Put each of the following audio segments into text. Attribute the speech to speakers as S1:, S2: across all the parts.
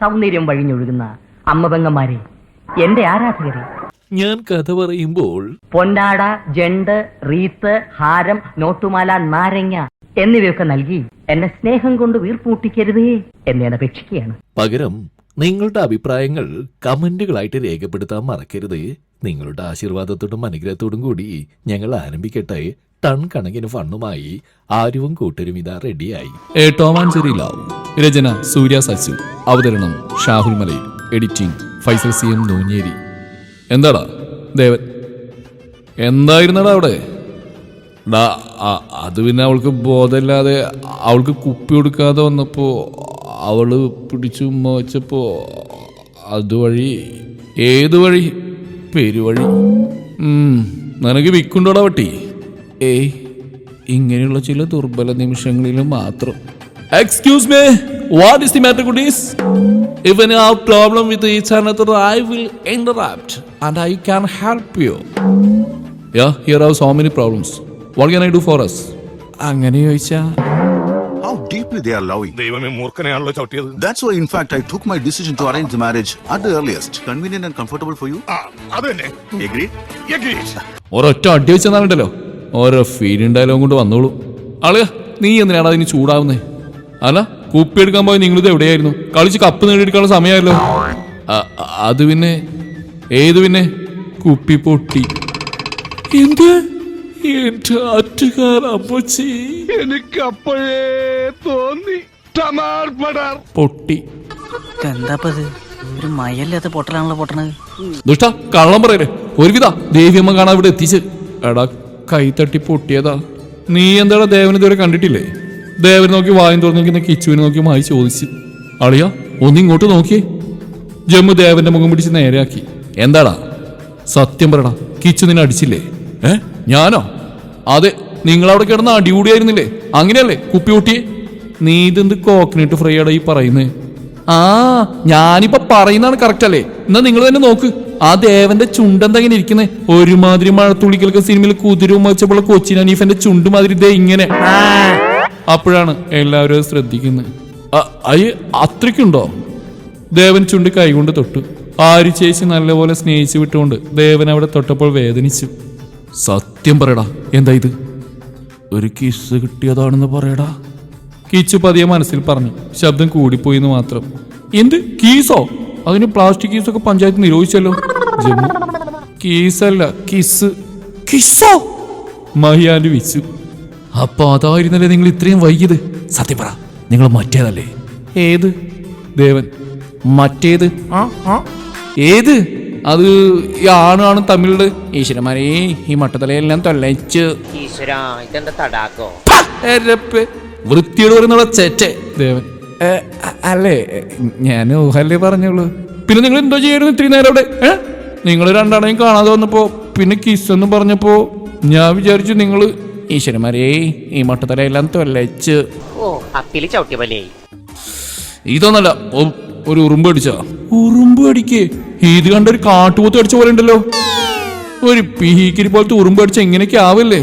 S1: സൗന്ദര്യം വഴിഞ്ഞൊഴുകുന്ന അമ്മപെങ്ങന്മാരെ എന്റെ ആരാധകരെ.
S2: ഞാൻ കഥ പറയുമ്പോൾ
S1: പൊന്നാട ജണ്ട് റീത്ത് ഹാരം നോട്ടുമാല നാരങ്ങ എന്നിവയൊക്കെ നൽകി എന്നെ സ്നേഹം കൊണ്ട് വീർപ്പൂട്ടിക്കരുതേ എന്ന് ഞാൻ അപേക്ഷിക്കുകയാണ്.
S2: പകരം നിങ്ങളുടെ അഭിപ്രായങ്ങൾ കമന്റുകളായിട്ട് രേഖപ്പെടുത്താൻ മറക്കരുത്. നിങ്ങളുടെ ആശീർവാദത്തോടും അനുഗ്രഹത്തോടും കൂടി ഞങ്ങൾ ആരംഭിക്കട്ടെ. ടൺ കണക്കിന് ഫണ്ണുമായി ആരുവും കൂട്ടരും ഇതാ റെഡിയായി
S3: ടോമാഞ്ചേരി ലാവ് രചന സൂര്യ സച്ചു. അവതരണം Shahul Malayil. Editing Faisal C M Noonjeri. എന്താടാ ദേവൻ? എന്തായിരുന്നടാ അവിടെ? അത് പിന്നെ അവൾക്ക് ബോധമില്ലാതെ അവൾക്ക് കുപ്പി കൊടുക്കാതെ വന്നപ്പോ അവൾ പിടിച്ചു മോച്ചപ്പോ അതുവഴി ഏത് വഴി പെരുവഴി. ഉം, നിനക്ക് വിക്കുണ്ടോടാ വട്ടി? ഏയ് ഇങ്ങനെയുള്ള ചില ദുർബല നിമിഷങ്ങളിൽ മാത്രം excuse me what is the matter goodies ഇവൻ ആ പ്രോബ്ലം വിത്ത് ഈ each I will interrupt and I can help you ya here have so many problems what can I do for us അങ്ങനെ ചോദിച്ചാ
S4: How deeply they are loving.
S5: ദൈവമേ മൂർഖനെയാണല്ലോ ചവിട്ടിയത്
S4: That's why, in fact, I took my decision to arrange the marriage at the earliest. Convenient and comfortable for you.
S5: ആ അത് തന്നെ
S4: Agreed?
S5: Agreed.
S3: ഒരൊറ്റ അടി വെച്ചെന്നാലുണ്ടല്ലോ ഓരോ feeling dialogue കൊണ്ട് വന്നോളൂ. ആളുക നീ എന്തിനാണ് അതിന് ചൂടാവുന്നേ? അല്ല കൂപ്പി എടുക്കാൻ പോയി നിങ്ങളിത് എവിടെയായിരുന്നു? കളിച്ച് കപ്പ് നേടിയെടുക്കാനുള്ള അ- അത് പിന്നെ ഏത് പിന്നെ? കുപ്പി പൊട്ടി. എന്ത്? എന്റെ ആറ്റുകാർ അമ്മച്ചി.
S5: എനിക്ക് അപ്പോഴേ തോന്നി
S3: പൊട്ടി.
S6: എന്താപ്പത്? ഒരു മയല്ലാത്ത പൊട്ടലാണല്ലോ പൊട്ടണത്.
S3: ദുഷ്ട കള്ളം പറയല്ലേ ഒരുവിധ ദേവിയമ്മ കാണാൻ ഇവിടെ എത്തിച്ച്. എടാ കൈ തട്ടി പൊട്ടിയതാ. നീ എന്താടാ ദേവനെ ഇതുവരെ കണ്ടിട്ടില്ലേ? ദേവനെ നോക്കി വായും തുറന്നു നിൽക്കുന്ന കിച്ചുവിനെ നോക്കി മായി ചോദിച്ചു. അളിയാ ഒന്നിങ്ങോട്ട് നോക്കിയേ. ജമ്മു ദേവന്റെ മുഖം പിടിച്ച് നേരെയാക്കി. എന്താടാ? സത്യം പറടാ കിച്ചു നിന്നെ അടിച്ചില്ലേ? ഏ? ഞാനോ? അതെ നിങ്ങളവിടെ കിടന്ന് അടികൂടിയായിരുന്നില്ലേ അങ്ങനെയല്ലേ? കുപ്പി കൂട്ടിയേ നീ ഇതെന്ത് കോക്കനട്ട് ഫ്രൈ ആടാ ഈ പറയുന്നേ? ആ ഞാനിപ്പോ പറയുന്നതാണ് കറക്റ്റ് അല്ലേ? എന്നാ നിങ്ങൾ തന്നെ നോക്ക്. ആ ദേവന്റെ ചുണ്ടെന്താ ഇങ്ങനെ ഇരിക്കുന്നേ? ഒരുമാതിരി മഴത്തുള്ളിക്കലൊക്കെ സിനിമയിൽ കുതിരവും വെച്ചപ്പോൾ കൊച്ചിൻ അനീഫന്റെ ചുണ്ട് മാതിരി ദേ ഇങ്ങനെ. അപ്പോഴാണ് എല്ലാവരും ശ്രദ്ധിക്കുന്നത് അയ്യ അത്രയ്ക്കുണ്ടോ? ദേവൻ ചുണ്ട് കൈകൊണ്ട് തൊട്ടു. ആര് ചേച്ചി നല്ലപോലെ സ്നേഹിച്ചു വിട്ടുകൊണ്ട് ദേവൻ അവിടെ തൊട്ടപ്പോൾ വേദനിച്ചു. സത്യം പറയടാ എന്താ ഇത്? ഒരു കിസ് കിട്ടിയതാണെന്ന് പറയടാ. കിച്ചു പതിയെ മനസ്സിൽ പറഞ്ഞു. ശബ്ദം കൂടിപ്പോയി എന്ന് മാത്രം. എന്ത്? കീസോ? അതിന് പ്ലാസ്റ്റിക് കീസൊക്കെ പഞ്ചായത്ത് നിരോധിച്ചല്ലോ. ജമ്മു. കീസല്ല കിസ്. കിസ്സോ? മഹിയാന്റെ വിച്ചു അപ്പൊ അതായിരുന്നല്ലേ നിങ്ങൾ ഇത്രയും വൈകിയത്? സത്യം പറ നിങ്ങൾ മറ്റേതല്ലേ? ഏത്? ദേവൻ. മറ്റേത്? ആ ആ. ഏത്? അത് ഈ ആണാണ് തമ്മിലുള്ളത്. ഈശ്വരമാരെ ഈ മട്ടത്തലയെല്ലാം തൊള്ളിച്ച്
S7: ഈശ്വര ഇതെന്താ തടാക്കോ.
S3: വൃത്തിയോട് പറയുന്നുള്ള ചേറ്റേ ദേവൻ. അല്ലേ? ഞാൻ ഊഹല്ലേ പറഞ്ഞോളൂ പിന്നെ നിങ്ങൾ എന്തോ ചെയ്യായിരുന്നു ഇത്രയും നേരം അവിടെ? നിങ്ങൾ രണ്ടാണെയും കാണാതെ വന്നപ്പോ പിന്നെ കിസ് എന്ന് പറഞ്ഞപ്പോ ഞാൻ വിചാരിച്ചു നിങ്ങൾ ഈശ്വരന്മാരെ ഈ മട്ടത്തലയെല്ലാം തൊല്ലച്ച്
S7: ഓ
S3: ഇതൊന്നല്ല ഒരു ഉറുമ്പ് അടിച്ച. ഉറുമ്പ് അടിക്കേ? ഇത് കണ്ട ഒരു കാട്ടുപോത്ത് അടിച്ച പോലെ ഉണ്ടല്ലോ. ഒരു പിഹിക്കിരി പോലത്തെ ഉറുമ്പ് അടിച്ച എങ്ങനെയൊക്കെ ആവില്ലേ?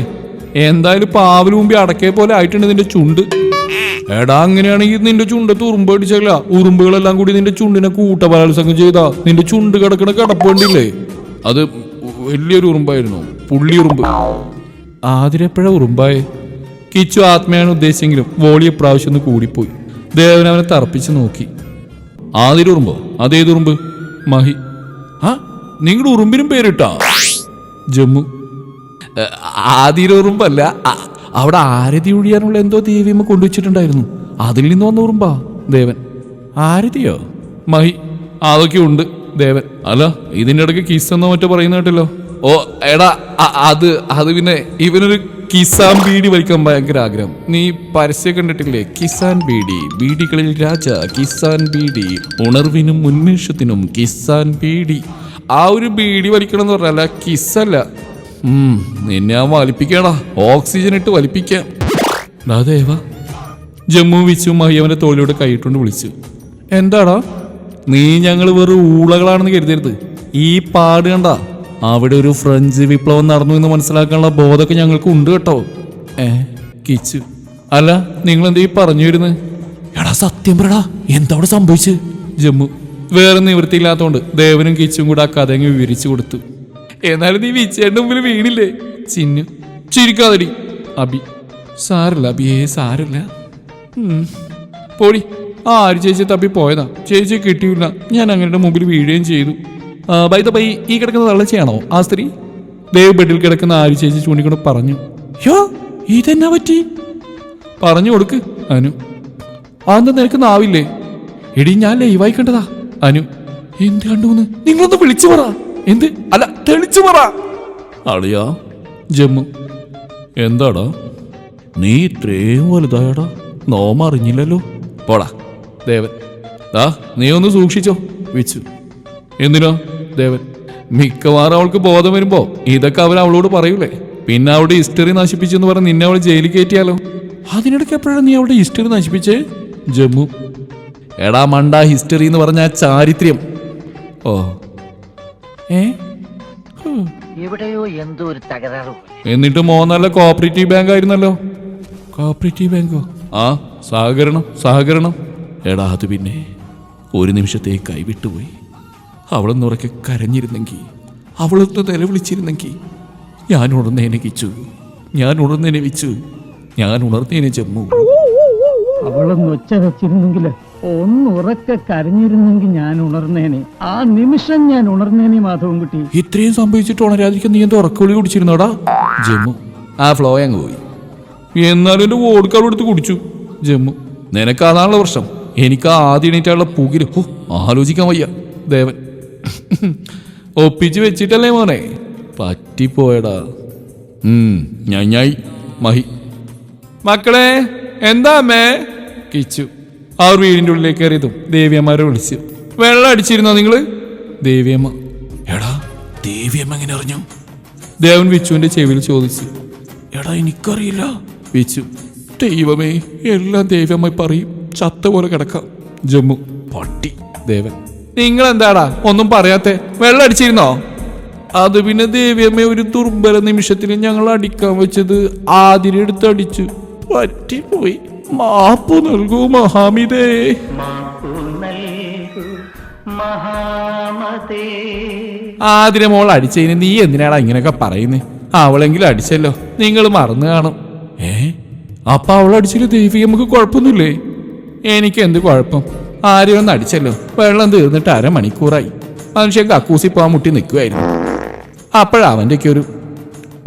S3: എന്തായാലും പാവൽ മുമ്പ് അടക്കേ പോലെ ആയിട്ടുണ്ട് ഇതിന്റെ ചുണ്ട്. എടാ അങ്ങനെയാണെങ്കിൽ നിന്റെ ചുണ്ട് തുറുമ്പ് അടിച്ചല്ല ഉറുമ്പുകളെല്ലാം കൂടി നിന്റെ ചുണ്ടിനെ കൂട്ട ബലാത്സംഗം ചെയ്താ. നിന്റെ ചുണ്ട് കിടക്കണ കിടപ്പുണ്ടില്ലേ അത് വലിയൊരു ഉറുമ്പായിരുന്നു. പുള്ളി ഉറുമ്പ്. ആതിരെപ്പോഴാ ഉറുമ്പായേ? കിച്ചു ആത്മയാണ് ഉദ്ദേശിച്ചെങ്കിലും വോളി എപ്രാവശ്യം ഒന്ന് കൂടിപ്പോയി. ദേവൻ അവനെ തറപ്പിച്ച് നോക്കി. ആതിരുറുമ്പ് അതേത് ഉറുമ്പ്? മഹി. ആ നിങ്ങളുടെ ഉറുമ്പിനും പേരിട്ടാ. ജമ്മു. ആതിര ഉറുമ്പല്ല അവിടെ ആരതി ഒഴിയാനുള്ള എന്തോ ദേവിയമ്മ കൊണ്ടുവച്ചിട്ടുണ്ടായിരുന്നു. അതിൽ നിന്ന് വന്ന ഉറുമ്പാ ദേവൻ. ആരതിയോ? മഹി അതൊക്കെ ഉണ്ട് ദേവൻ. അല്ല ഇതിന്റെ ഇടയ്ക്ക് കിസ് എന്നോ മറ്റോ പറയുന്ന കേട്ടല്ലോ. ഓ എടാ അത് അത് പിന്നെ ഇവനൊരു കിസാൻ ബീഡി വലിക്കാൻ ഭയങ്കര ആഗ്രഹം. നീ പരസ്യം കണ്ടിട്ടില്ലേ? കിസാൻ ബീഡി ബീഡികളിൽ രാജ കിസാൻ ബീഡി ഉണർവിനും ഉന്മേഷത്തിനും കിസാൻ ബീഡി. ആ ഒരു ബീഡി വലിക്കണം എന്ന് പറഞ്ഞല്ല കിസ്സല്ല. നിന്നെ ആ വലിപ്പിക്കടാ. ഓക്സിജൻ ഇട്ട് വലിപ്പിക്കാം. ഡാ ദേവാ ജമ്മു വിച്ചു മഹിയവന്റെ തോളിലൂടെ കൈയിട്ടുകൊണ്ട് വിളിച്ചു. എന്താടാ? നീ ഞങ്ങൾ വെറും ഊളകളാണെന്ന് കരുതരുത്. ഈ പാട് കണ്ട. അവിടെ ഒരു ഫ്രഞ്ച് വിപ്ലവം നടന്നു എന്ന് മനസ്സിലാക്കാനുള്ള ബോധമൊക്കെ ഞങ്ങൾക്ക് ഉണ്ട് കേട്ടോ. ഏ കിച്ചു. അല്ല നിങ്ങൾ എന്താ പറഞ്ഞു വരുന്നത് എടാ സത്യം പറടാ. എന്താ അവിടെ സംഭവിച്ചു? ജമ്മു. വേറെ നിവൃത്തിയില്ലാത്തോണ്ട് ദേവനും കിച്ചും കൂടെ ആ കഥ വിവരിച്ചു കൊടുത്തു. എന്നാലും നീ വിച്ചേന്റെ മുമ്പിൽ വീണില്ലേ? ചിന്നു ചിരിക്കാതടി. അബി സാറില്ല അബിയേ സാറില്ല. പോടി ആ ആര് ചേച്ചി തപ്പി പോയതാ? ചേച്ചിയെ കിട്ടിയില്ല. ഞാൻ അങ്ങനെ മുമ്പിൽ വീഴുകയും ചെയ്തു. ബൈ ദ ബൈ ഈ കിടക്കുന്ന തള്ളച്ചയാണോ ആ സ്ത്രീ? ദേവ് ബെഡിൽ കിടക്കുന്ന ആര് ചേച്ചി ചൂണ്ടിക്കൊണ്ട് പറഞ്ഞു. യോ ഇതെന്നാ പറ്റി? പറഞ്ഞു കൊടുക്ക് അനു. അന്ന് നിനക്ക് നാവില്ലേ? എടി ഞാൻ ലൈവായി കണ്ടതാ. അനു എന്ത് കണ്ടുന്ന്? നിങ്ങളൊന്ന് വിളിച്ചു പറ. എന്ത്? അല്ല തെളിച്ചു പറ. അളിയാ ജമ്മു. എന്താടാ? നീ ഇത്രയും വലുതായടാ. നോമ അറിഞ്ഞില്ലല്ലോ. പോടാ. ദേവൻ. ദാ നീ ഒന്ന് സൂക്ഷിച്ചോ. വിച്ചു. എന്തിനാ? ദേവൻ. മിക്കവാറും അവൾക്ക് ബോധം വരുമ്പോ ഇതൊക്കെ അവൻ അവളോട് പറയൂലേ. പിന്നെ അവളുടെ ഹിസ്റ്ററി നശിപ്പിച്ചെന്ന് പറഞ്ഞ് നിന്നെ അവൾ ജയിലിൽ കയറ്റിയാലോ? അതിനിടയ്ക്ക് എപ്പോഴാണ് നീ അവളുടെ ഹിസ്റ്ററി നശിപ്പിച്ചേ? ജമ്മു. എടാ മണ്ട ഹിസ്റ്ററി എന്ന് പറഞ്ഞ ചാരിത്ര്യം. ചാരിത്രം ഓ. ഏ.
S1: എവിടെയോ എന്തോ ഒരു തകരാറ്
S3: എന്നിട്ട് മോന്നല്ല കോപ്പറേറ്റീവ് ബാങ്ക് ആയിരുന്നല്ലോ. കോപ്പറേറ്റീവ് ബാങ്കോ ആ സഹകരണം സഹകരണം. എടാ അത് പിന്നെ ഒരു നിമിഷത്തെ കൈവിട്ടുപോയി. അവളൊന്നുറക്കെ കരഞ്ഞിരുന്നെങ്കിൽ അവളൊന്ന് നിലവിളിച്ചിരുന്നെങ്കിൽ ഞാൻ ഉണർന്നേനെ കിച്ചു ഞാൻ ഉണർന്നേനെ വിച്ചു ഞാൻ ഉണർന്നേനെ ജമ്മു
S8: അവളൊന്ന് ഒച്ച വെച്ചിരുന്നെങ്കിൽ ഒന്ന് ഉറക്കെ കരഞ്ഞിരുന്നെങ്കിൽ ഞാൻ ഉണർന്നേനെ. ആ നിമിഷം ഞാൻ ഉണർന്നേനെ മാധവൻകുട്ടി.
S3: ഇത്രയും സംഭവിച്ചിട്ട് ഉണരാതിരിക്കാൻ നീ എന്തോ ഉറക്കവിളി കുടിച്ചിരുന്നോടാ? ജമ്മു. ആ ഫ്ലോ അങ്ങ് പോയി. എന്നാലും എന്റെ വോഡ്കാൾ എടുത്ത് കുടിച്ചു. ജമ്മു നിനക്ക് അതാണുള്ള പ്രശ്നം. എനിക്ക് ആ ആദ്യം എണീറ്റാനുള്ള പുകിൽ ആലോചിക്കാൻ വയ്യ. ദേവൻ. ഒപ്പിച്ച് വെച്ചിട്ടല്ലേ മോനെ? പറ്റിപ്പോയടാ. ഞായി മഹി. മക്കളെ എന്താ അമ്മേ? കിച്ചു. അവർ വീടിന്റെ ഉള്ളിലേക്ക് കയറിയതും ദേവിയമ്മമാരെ വിളിച്ചു. വെള്ളം അടിച്ചിരുന്നോ നിങ്ങൾ? ദേവിയമ്മ. എടാ ദേവിയമ്മ എങ്ങനെ അറിഞ്ഞു? ദേവൻ വിച്ചുവിന്റെ ചെവിയിൽ ചോദിച്ചു. എടാ എനിക്കറിയില്ല. വിച്ചു ദൈവമേ എല്ലാം ദേവിയമ്മ പറയും ചത്ത പോലെ കിടക്കാം. ജമ്മു. പട്ടി. ദേവൻ. നിങ്ങൾ എന്താടാ ഒന്നും പറയാത്തെ. വെള്ളം അടിച്ചിരുന്നോ? അത് പിന്നെ ദേവിയമ്മ ഒരു ദുർബല നിമിഷത്തിൽ ഞങ്ങൾ അടിക്കാൻ വെച്ചത് ആതിരെടുത്ത് അടിച്ചു. പറ്റിപ്പോയി. മാപ്പ് നൽകൂ മഹാമിതേ. ആതിരെ മോൾ അടിച്ചതിന് നീ എന്തിനാടാ ഇങ്ങനെയൊക്കെ പറയുന്നേ? അവളെങ്കിലും അടിച്ചല്ലോ. നിങ്ങൾ മറന്നു കാണും. ഏ? അപ്പൊ അവൾ അടിച്ചില്ല ദേവി നമുക്ക് കുഴപ്പമൊന്നുമില്ലേ? എനിക്ക് എന്ത് കുഴപ്പം? ആരെയും ഒന്ന് അടിച്ചല്ലോ. വെള്ളം തീർന്നിട്ട് അരമണിക്കൂറായി. മനുഷ്യൻ കക്കൂസി പോകാൻ മുട്ടി നിൽക്കുമായിരുന്നു അപ്പോഴവന്റെ അവന്റെയൊക്കെ ഒരു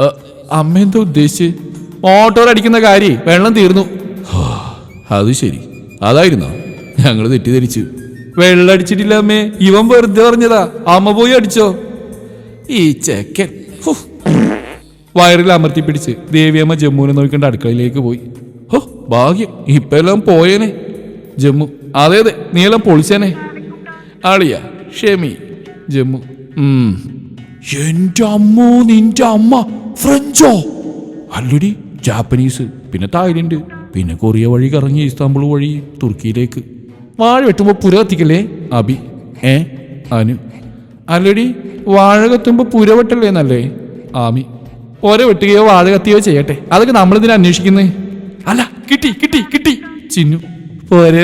S3: "ഏ, അമ്മ എന്താ ഉദ്ദേശിച്ച്? മോട്ടോർ അടിക്കുന്ന കാര്യം വെള്ളം തീർന്നു. അത് ശരി. അതായിരുന്നോ? ഞങ്ങൾ തെറ്റിദ്ധരിച്ചു. വെള്ളടിച്ചിട്ടില്ല അമ്മേ. ഇവൻ വെറുതെ പറഞ്ഞതാ. അമ്മ പോയി അടിച്ചോ. ഈ ചെക്കൻ. വയറിൽ അമർത്തി പിടിച്ച് ദേവിയമ്മ ജമ്മുവിനെ നോക്കിക്കൊണ്ട് അടുക്കളയിലേക്ക് പോയി. ഹോ ഭാഗ്യം. ഇപ്പൊ എല്ലാം പോയേനെ. ജമ്മു. അതെ അതെ. നീയെല്ലാം പൊളിച്ചേനെ. ആളിയ ഷെമി ജമ്മു. എന്റെ അമ്മോ നിന്റെ അമ്മ. ഫ്രഞ്ചോ? അല്ലടി ജാപ്പനീസ്. പിന്നെ തായ്ലൻഡ്. പിന്നെ കൊറിയ വഴി കറങ്ങി ഇസ്താംബുൾ വഴി തുർക്കിയിലേക്ക്. വാഴ വെട്ടുമ്പോ പുര കത്തിക്കല്ലേ? അബി. ഏ? അനു. അല്ലടി വാഴ കത്തുമ്പോ പുര വെട്ടല്ലേ എന്നല്ലേ ആമി. ഒര വെട്ടുകയോ വാഴ കത്തിയോ ചെയ്യട്ടെ. അതൊക്കെ നമ്മളിതിനെ അന്വേഷിക്കുന്നത് അല്ല കിട്ടി കിട്ടി കിട്ടി. ചിന്നു. പുര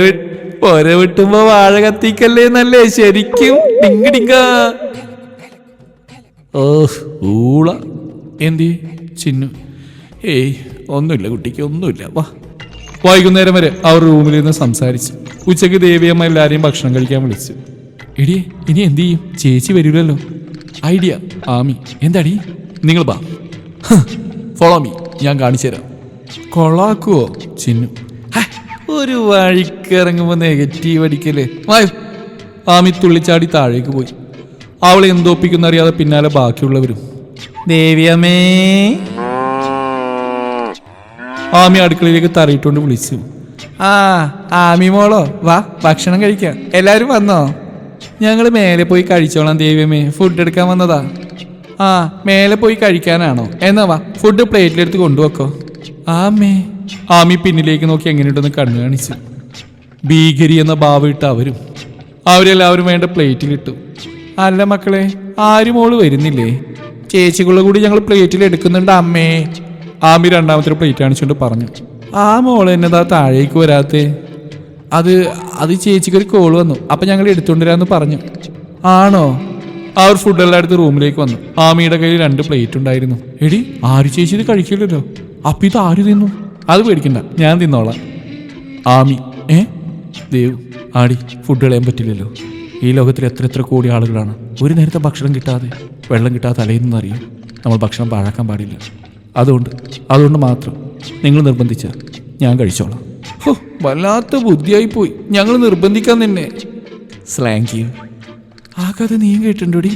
S3: പൊര വെട്ടുമ്പോ വാഴ കത്തിക്കല്ലേ എന്നല്ലേ ശരിക്കും? ഡിങ് ഡിങ്ക ഓഹ് ഊള. എന്തി ചിന്നു. ഏയ് ഒന്നുമില്ല കുട്ടിക്ക് ഒന്നുമില്ല. വാ. വൈകുന്നേരം വരെ അവർ റൂമിൽ നിന്ന് സംസാരിച്ചു. ഉച്ചയ്ക്ക് ദേവിയമ്മ എല്ലാരെയും ഭക്ഷണം കഴിക്കാൻ വിളിച്ചു. എടി ഇനി എന്ത് ചെയ്യും? ചേച്ചി വരില്ലല്ലോ. ഐഡിയ ആമി. എന്താടി? നിങ്ങൾ ബാ ഫോളോ മീ ഞാൻ കാണിച്ചു തരാം. കൊള്ളാക്കുവോ ചിന്നു? ഒരു വഴിക്കിറങ്ങുമ്പോ നെഗറ്റീവ് അടിക്കല്ലേ? വായു ആമി തുള്ളിച്ചാടി താഴേക്ക് പോയി. അവളെ എന്തോപ്പിക്കുന്നറിയാതെ പിന്നാലെ ബാക്കിയുള്ളവരും. ദേവിയമ്മേ ആമി അടുക്കളയിലേക്ക് തറയിട്ടുകൊണ്ട് വിളിച്ചു. ആ ആമി മോളോ വാ ഭക്ഷണം കഴിക്കാം. എല്ലാവരും വന്നോ? ഞങ്ങൾ മേലെ പോയി കഴിച്ചോളാം ദൈവമേ. ഫുഡ് എടുക്കാൻ വന്നതാ. ആ മേലെ പോയി കഴിക്കാനാണോ? എന്നാ വാ ഫുഡ് പ്ലേറ്റിലെടുത്ത് കൊണ്ടുവെക്കോ. ആമേ. ആമി പിന്നിലേക്ക് നോക്കി എങ്ങനെയുണ്ടെന്ന് കണ്ണു കാണിച്ചു. ഭീകരി എന്ന ഭാവം ഇട്ട് അവരും. അവരെല്ലാവരും വേണ്ട പ്ലേറ്റിലിട്ടു അല്ല മക്കളെ ആരും മോൾ വരുന്നില്ലേ? ചേച്ചികളുടെ കൂടി ഞങ്ങൾ പ്ലേറ്റിൽ എടുക്കുന്നുണ്ട് അമ്മേ. ആമി രണ്ടാമത്തെ പ്ലേറ്റ് കാണിച്ചുകൊണ്ട് പറഞ്ഞു. ആ മോൾ എന്നതാ താഴേക്ക് വരാത്തെ. അത് അത് ചേച്ചിക്ക് ഒരു കോൾ വന്നു. അപ്പൊ ഞങ്ങൾ എടുത്തുകൊണ്ടിരാന്ന് പറഞ്ഞു. ആണോ? അവർ ഫുഡെല്ലാം എടുത്ത് റൂമിലേക്ക് വന്നു. ആമിയുടെ കയ്യിൽ രണ്ട് പ്ലേറ്റ് ഉണ്ടായിരുന്നു. എടി ആര് ചേച്ചി ഇത് കഴിക്കില്ലല്ലോ? അപ്പൊ ഇത് ആര് തിന്നു? അത് പേടിക്കണ്ട ഞാൻ തിന്നോളാം. ആമി ഏ? ദേവ് ആടി ഫുഡ് കളയാൻ പറ്റില്ലല്ലോ. ഈ ലോകത്തിൽ എത്ര എത്ര കോടി ആളുകളാണ്. ഒരു നേരത്തെ ഭക്ഷണം കിട്ടാതെ വെള്ളം കിട്ടാതെ തലയിൽ നിന്നറിയും നമ്മൾ ഭക്ഷണം പാഴാക്കാൻ പാടില്ല. അതുകൊണ്ട് അതുകൊണ്ട് മാത്രം നിങ്ങൾ നിർബന്ധിച്ച ഞാൻ കഴിച്ചോളാം. ഹോ, വല്ലാത്ത ബുദ്ധിയായി പോയി ഞങ്ങൾ നിർബന്ധിക്കാൻ തന്നെ സ്ലാങ്ക് ചെയ്യും. ആ കഥ നീ കേട്ടിട്ടുണ്ടോടി?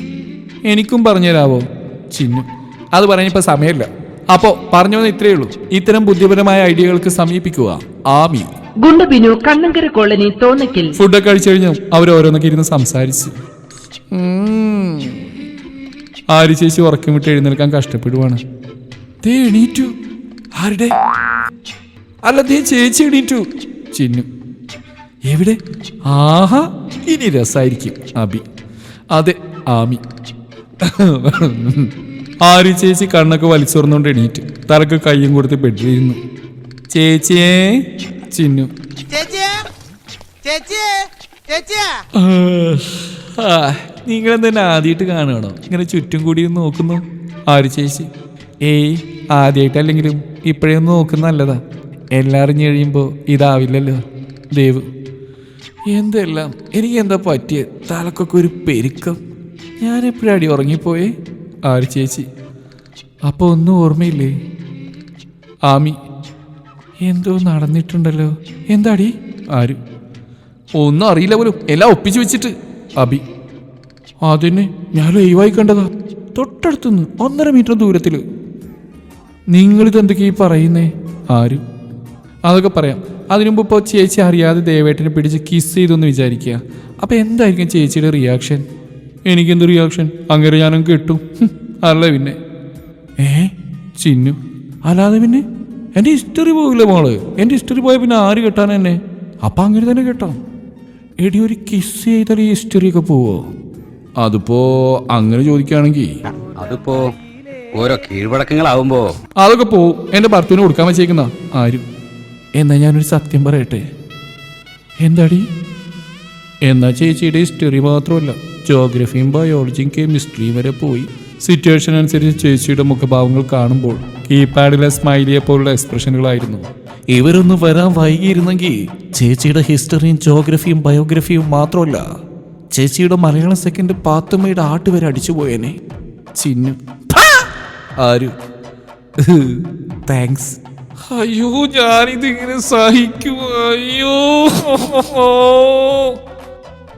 S3: എനിക്കും പറഞ്ഞുതരാവോ? ചിന്നു അത് പറയാനിപ്പോ സമയമില്ല. അപ്പോ പറഞ്ഞു വന്ന ഇത്രയേ ഉള്ളൂ. ഇത്തരം ബുദ്ധിപരമായ ഐഡിയകൾക്ക് സമീപിക്കുക. ആമി.
S1: ഗുണ്ടുബിനു കണ്ണങ്കര കോളനി തോന്നക്കിൽ
S3: ഫുഡൊക്കെ കഴിച്ചു കഴിഞ്ഞു അവർ ഓരോന്നൊക്കെ ഇരുന്ന് സംസാരിച്ച്. ആരി ആര് ചേച്ചി ഉറക്കം വിട്ട് എഴുന്നേൽക്കാൻ കഷ്ടപ്പെടുവാണ്. ദേ എണീറ്റു. ആരുടെ? അല്ല ദേ ചേച്ചി എണീറ്റു. ചിന്നു. എവിടെ? ആഹാ ഇനി രസായിരിക്കും അബി. അതെ ആമി. ആര് ചേച്ചി കണ്ണൊക്കെ വലിച്ചോർന്നുകൊണ്ട് എണീറ്റ്? തലക്ക് കയ്യും കൊടുത്ത് ബെഡിലിരുന്നു ചേച്ചിയേ ചിന്നു. നിങ്ങൾ തന്നെ ആദ്യമായിട്ട് കാണുകയാണോ? ഇങ്ങനെ ചുറ്റും കൂടി നോക്കുന്നു. ആര് ചേച്ചി? ഏയ് ആദ്യമായിട്ടല്ലെങ്കിലും ഇപ്പോഴേ നോക്കുന്ന നല്ലതാ. എല്ലാം അറിഞ്ഞു കഴിയുമ്പോൾ ഇതാവില്ലല്ലോ. ദേവ് എന്തെല്ലാം? എനിക്ക് എന്താ പറ്റിയ? തലക്കൊക്കെ ഒരു പെരുക്കം. ഞാൻ എപ്പോഴാടി ഉറങ്ങിപ്പോയേ? ആര് ചേച്ചി? അപ്പോൾ ഒന്നും ഓർമ്മയില്ലേ? ആമി എന്തോ നടന്നിട്ടുണ്ടല്ലോ. എന്താടി? ആരും? ഒന്നും അറിയില്ല പോലും. എല്ലാം ഒപ്പിച്ചു വെച്ചിട്ട്. അബി അതിന് ഞാൻ ലൈവായി കണ്ടതാ. തൊട്ടടുത്തുനിന്ന് ഒന്നര മീറ്റർ ദൂരത്തിൽ. നിങ്ങളിത് എന്തൊക്കെയാ ഈ പറയുന്നേ? ആരും? അതൊക്കെ പറയാം. അതിനു മുമ്പ് ഇപ്പോൾ ചേച്ചി അറിയാതെ ദേവേട്ടനെ പിടിച്ച് കിസ് ചെയ്തെന്ന് വിചാരിക്കുക. അപ്പോൾ എന്തായിരിക്കും ചേച്ചിയുടെ റിയാക്ഷൻ എനിക്കെന്ത് റിയാക്ഷൻ അങ്ങനെ ഞാനും കിട്ടും. അല്ല പിന്നെ? ഏ? ചിന്നു? അല്ലാതെ പിന്നെ? എന്റെ ഹിസ്റ്ററി പോകില്ല മോൾ? എന്റെ ഹിസ്റ്ററി പോയാൽ പിന്നെ ആര് കെട്ടാൻ എന്നെ? അപ്പം അങ്ങനെ തന്നെ കേട്ടോ എടി ഒരു കിസ് ചെയ്താൽ ഈ ഹിസ്റ്ററി പോവോ? അതിപ്പോ അങ്ങനെ ചോദിക്കുകയാണെങ്കിൽ
S9: അതിപ്പോ ഓരോ കീഴ്വഴക്കങ്ങളാവുമ്പോ
S3: അതൊക്കെ പോവും എന്റെ ഭർത്തുവിന് കൊടുക്കാൻ വെച്ചേക്കുന്ന ആരും. എന്നാ ഞാനൊരു സത്യം പറയട്ടെ? എന്താടി? എന്നാ ചേച്ചിയുടെ ഹിസ്റ്ററി മാത്രമല്ല ജോഗ്രഫിയും ബയോളജിയും കെമിസ്ട്രിയും വരെ പോയി. സിറ്റുവേഷൻ അനുസരിച്ച് ചേച്ചിയുടെ മുഖഭാവങ്ങൾ കാണുമ്പോൾ കീപാഡിലെ സ്മൈലിയെ പോലുള്ള എക്സ്പ്രഷനുകളായിരുന്നു ഇവരൊന്ന് വരാൻ വൈകിയിരുന്നെങ്കിൽ ചേച്ചിയുടെ ഹിസ്റ്ററിയും ജോഗ്രഫിയും ബയോഗ്രഫിയും മാത്രമല്ല ചേച്ചിയുടെ മലയാളം സെക്കൻഡ് പാത്തുമ്മയുടെ ആട്ട് വരെ അടിച്ചുപോയേനെ. ചിന്നു ആരു? താങ്ക്സ് അയ്യോ ഞാനിതിങ്ങനെ സഹിക്കും അയ്യോ.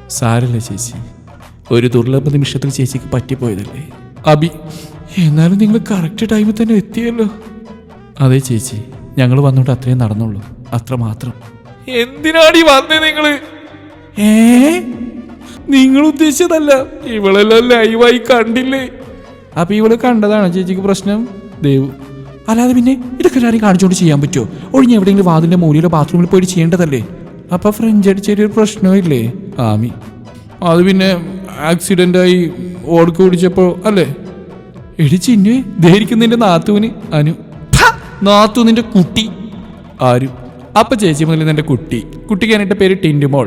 S3: സാരല്ല ചേച്ചി. ഒരു ദുർലഭ നിമിഷത്തിൽ ചേച്ചിക്ക് പറ്റിപ്പോയതല്ലേ? അബി എന്നാലും നിങ്ങൾ കറക്റ്റ് ടൈമിൽ തന്നെ എത്തിയല്ലോ. അതെ ചേച്ചി. ഞങ്ങൾ വന്നോണ്ട് അത്രയും നടന്നുള്ളൂ. അത്ര മാത്രം. എന്തിനാടി വന്നേ നിങ്ങൾ? ഏ? നിങ്ങൾ ഉദ്ദേശിച്ചതല്ല ഇവളെല്ലാം ലൈവായി കണ്ടില്ലേ? അപ്പൊ ഇവൾ കണ്ടതാണ് ചേച്ചിക്ക് പ്രശ്നം. ദേവ് അല്ലാതെ പിന്നെ ഇതൊക്കെ എല്ലാവരും കാണിച്ചുകൊണ്ട് ചെയ്യാൻ പറ്റുമോ ഒഴിഞ്ഞ് എവിടെയെങ്കിലും വാതിലിന്റെ മൂലയിലോ ബാത്റൂമിൽ പോയിട്ട് ചെയ്യേണ്ടതല്ലേ? അപ്പൊ ഫ്രഞ്ച് അടിച്ചൊരു പ്രശ്നമില്ലേ? ആമി. അത് പിന്നെ ആക്സിഡന്റ് ആയി ഓടക്ക് പിടിച്ചപ്പോ അല്ലേ? എടി ചിന്നു ധരിക്കുന്നതിന്റെ നാത്തുവിന് അനു! നാത്തു നിന്റെ കുട്ടി. ആരും. അപ്പൊ ചേച്ചി മുതൽ നിന്റെ കുട്ടി. കുട്ടിക്ക് എന്നിട്ട് പേര് ടിൻഡുമോൾ.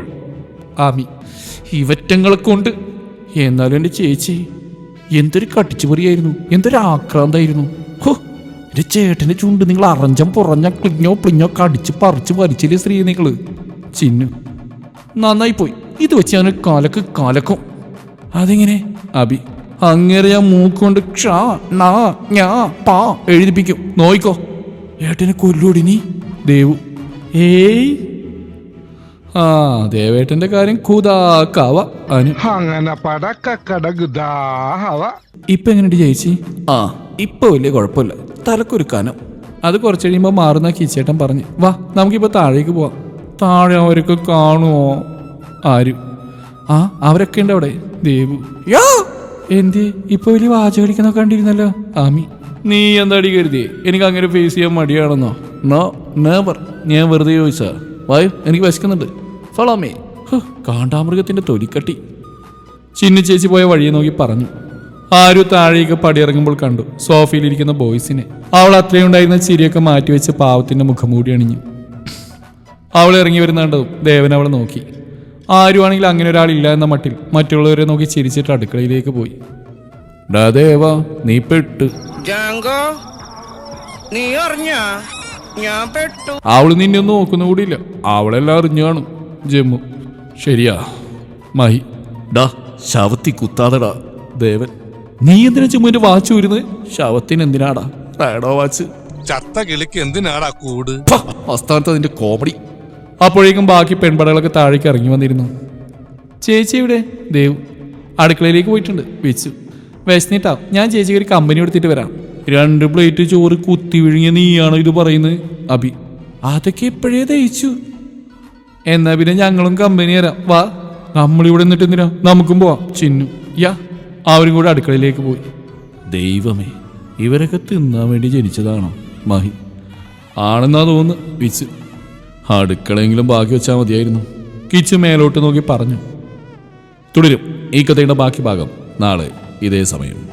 S3: ആമി. ഇവറ്റങ്ങളെ കൊണ്ട് എന്നാലും എന്റെ ചേച്ചി എന്തൊരു കട്ടിച്ചുപറിയായിരുന്നു. എന്തൊരു ആക്രാന്തായിരുന്നു. ഹോ എന്റെ ചുണ്ട് നിങ്ങൾ അറഞ്ചം പുറഞ്ഞ ക്ലിഞ്ഞോ പ്ലിഞ്ഞോ കടിച്ച് പറിച്ച് വലിച്ചില്ലേ സ്ത്രീ നിങ്ങൾ. ചിന്നു നന്നായി പോയി. ഇത് വെച്ച് ഞാൻ കാലക്ക് കാലക്കും. അതെങ്ങനെ? അബി അങ്ങനെ ഞാൻ മൂക്കൊണ്ട് ക്ഷാ നാ ഞാ പാ എഴുതിപ്പിക്കും. നോയിക്കോ. ഏട്ടനെ കൊല്ലൂടി നീ? ദേവു. ഏയ് ആ ദേവേട്ടന്റെ കാര്യം കൂതാക്കാവ അനു.
S5: അങ്ങനെ
S3: ഇപ്പൊ എങ്ങനെയുണ്ട് ചേച്ചി? ആ ഇപ്പൊ വലിയ കുഴപ്പമില്ല. തലക്കൊരു കനം. അത് കുറച്ച് കഴിയുമ്പോൾ മാറുന്ന കീച്ചേട്ടൻ പറഞ്ഞു. വാ നമുക്കിപ്പോ താഴേക്ക് പോവാം. താഴെ അവരൊക്കെ കാണുമോ ആരും? ആ അവരൊക്കെ ഉണ്ട് അവിടെ. ദേവു. യാ! എന്ത്? ഇപ്പൊ വലിയ വാചകടിക്കുന്നൊക്കെ കണ്ടിരുന്നല്ലോ. ആമി. നീ എന്താടി കരുതി എനിക്ക് അങ്ങനെ ഫേസ് ചെയ്യാൻ മടിയാണെന്നോ? നോ നേവർ ഞാൻ വെറുതെ ചോദിച്ചാ വായു എനിക്ക് വിശക്കുന്നുണ്ട്. ഫോളോ മീ കാണ്ടാമൃഗത്തിന്റെ തൊലിക്കട്ടി. ചിന്നു ചേച്ചി പോയ വഴിയെ നോക്കി പറഞ്ഞു. ആരും താഴേക്ക് പടിയിറങ്ങുമ്പോൾ കണ്ടു സോഫയിലിരിക്കുന്ന ബോയ്സിനെ. അവൾ അത്രയുണ്ടായിരുന്ന ചിരിയൊക്കെ മാറ്റിവെച്ച് പാവത്തിന്റെ മുഖം മൂടി അണിഞ്ഞു. അവൾ ഇറങ്ങി വരുന്നുണ്ടതും ദേവൻ അവളെ നോക്കി. ആരുവാണെങ്കിൽ അങ്ങനെ ഒരാളില്ല എന്ന മട്ടിൽ മറ്റുള്ളവരെ നോക്കി ചിരിച്ചിട്ട് അടുക്കളയിലേക്ക് പോയി. ദേവ നീ പെട്ട്.
S6: ജാങ്കോ നീ ഞാൻ പെട്ടു.
S3: അവൾ നിന്നെ ഒന്നും നോക്കുന്ന കൂടിയില്ല അവളെല്ലാം അറിഞ്ഞു കാണും. ജമ്മു. ശരിയാ. മഹി. ഡാ ശവത്തി കുത്താതടാ ദേവൻ. നീ എന്തിനാ ജമ്മുവിന്റെ വാച്ച് ഊരുന്നത് ശവത്തിന് എന്തിനാടാ? Rado watch.
S5: ചത്ത കിളിക്ക് എന്തിനാടാ കൂട്?
S3: അവസ്ഥാനത്ത് അതിന്റെ കോമഡി. അപ്പോഴേക്കും ബാക്കി പെൺപടകളൊക്കെ താഴേക്ക് ഇറങ്ങി വന്നിരുന്നു. ചേച്ചി ഇവിടെ ദേവ് അടുക്കളയിലേക്ക് പോയിട്ടുണ്ട്. വെച്ചു. വിശന്നിട്ടാ ഞാൻ ചേച്ചിക്ക് ഒരു കമ്പനി എടുത്തിട്ട് വരാം. രണ്ട് പ്ലേറ്റ് ചോറ് കുത്തി വിഴുങ്ങിയ നീയാണോ ഇത് പറയുന്നത്? അഭി. അതൊക്കെ ഇപ്പോഴേ ദഹിച്ചു? എന്നാ പിന്നെ ഞങ്ങളും കമ്പനി തരാം വാ നമ്മളിവിടെ നിന്നിട്ട് എന്തിനാ? നമുക്കും പോവാം. ചിന്നു യാ അവരും കൂടെ അടുക്കളയിലേക്ക് പോയി. ദൈവമേ ഇവരൊക്കെ തിന്നാൻ വേണ്ടി ജനിച്ചതാണോ? മഹി ആണെന്നാ തോന്നുന്നു വിച്ച്. അടുക്കളയെങ്കിലും ബാക്കി വെച്ചാൽ മതിയായിരുന്നു. കിച്ച് മേലോട്ട് നോക്കി പറഞ്ഞു തുടരും ഈ കഥയുടെ ബാക്കി ഭാഗം നാളെ ഇതേ സമയം.